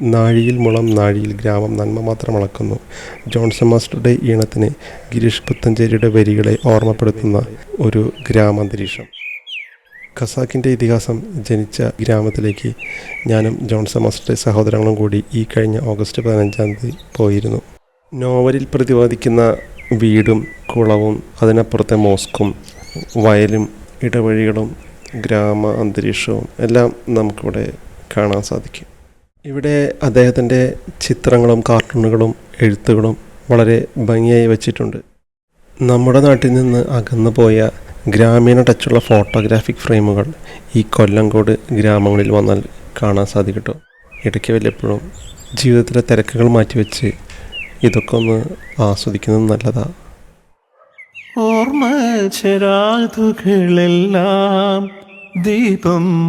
നാഴിയിൽ മുളം നാഴിയിൽ ഗ്രാമം നന്മ മാത്രം അളക്കുന്നു. ജോൺസൺ മാസ്റ്ററുടെ ഈണത്തിന് ഗിരീഷ് പുത്തഞ്ചേരിയുടെ വരികളെ ഓർമ്മപ്പെടുത്തുന്ന ഒരു ഗ്രാമാന്തരീക്ഷം. ഖസാക്കിന്റെ ഇതിഹാസം ജനിച്ച ഗ്രാമത്തിലേക്ക് ഞാനും ജോൺസൺ മാസ്റ്ററുടെ സഹോദരങ്ങളും കൂടി ഈ കഴിഞ്ഞ ഓഗസ്റ്റ് പതിനഞ്ചാം തീയതി പോയിരുന്നു. നോവലിൽ പ്രതിപാദിക്കുന്ന വീടും കുളവും അതിനപ്പുറത്തെ മോസ്കും വയലും ഇടവഴികളും ഗ്രാമ അന്തരീക്ഷവും എല്ലാം നമുക്കിവിടെ കാണാൻ സാധിക്കും. ഇവിടെ അദ്ദേഹത്തിന്റെ ചിത്രങ്ങളും കാർട്ടൂണുകളും എഴുത്തുകളും വളരെ ഭംഗിയായി വച്ചിട്ടുണ്ട്. നമ്മുടെ നാട്ടിൽ നിന്ന് അകന്നു പോയ ഗ്രാമീണ ടച്ചുള്ള ഫോട്ടോഗ്രാഫിക് ഫ്രെയിമുകൾ ഈ കൊല്ലംകോട് ഗ്രാമങ്ങളിൽ വന്നാൽ കാണാൻ സാധിക്കട്ടോ. ഇടയ്ക്ക് വല്ലപ്പോഴും ജീവിതത്തിലെ തിരക്കുകൾ മാറ്റിവെച്ച് ഇതൊക്കെ ഒന്ന് ആസ്വദിക്കുന്നത് നല്ലതാ. ഓർമ്മ ദീപം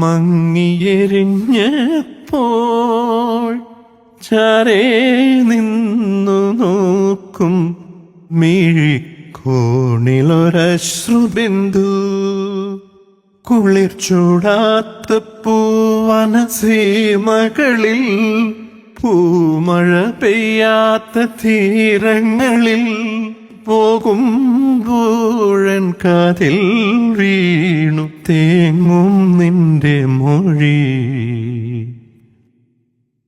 മങ്ങിയെരിഞ്ഞപ്പോൾ ചരേ നിന്നു നോക്കും മിഴിക്കോണിലൊരശ്രുബിന്ദു. കുളിർ ചൂടാത്ത പൂവനസീമകളിൽ പൂമഴ പെയ്യാത്ത തീരങ്ങളിൽ പോകും പൂഴൻ കാതിൽ വീണു തേങ്ങും നിന്റെ മൊഴി.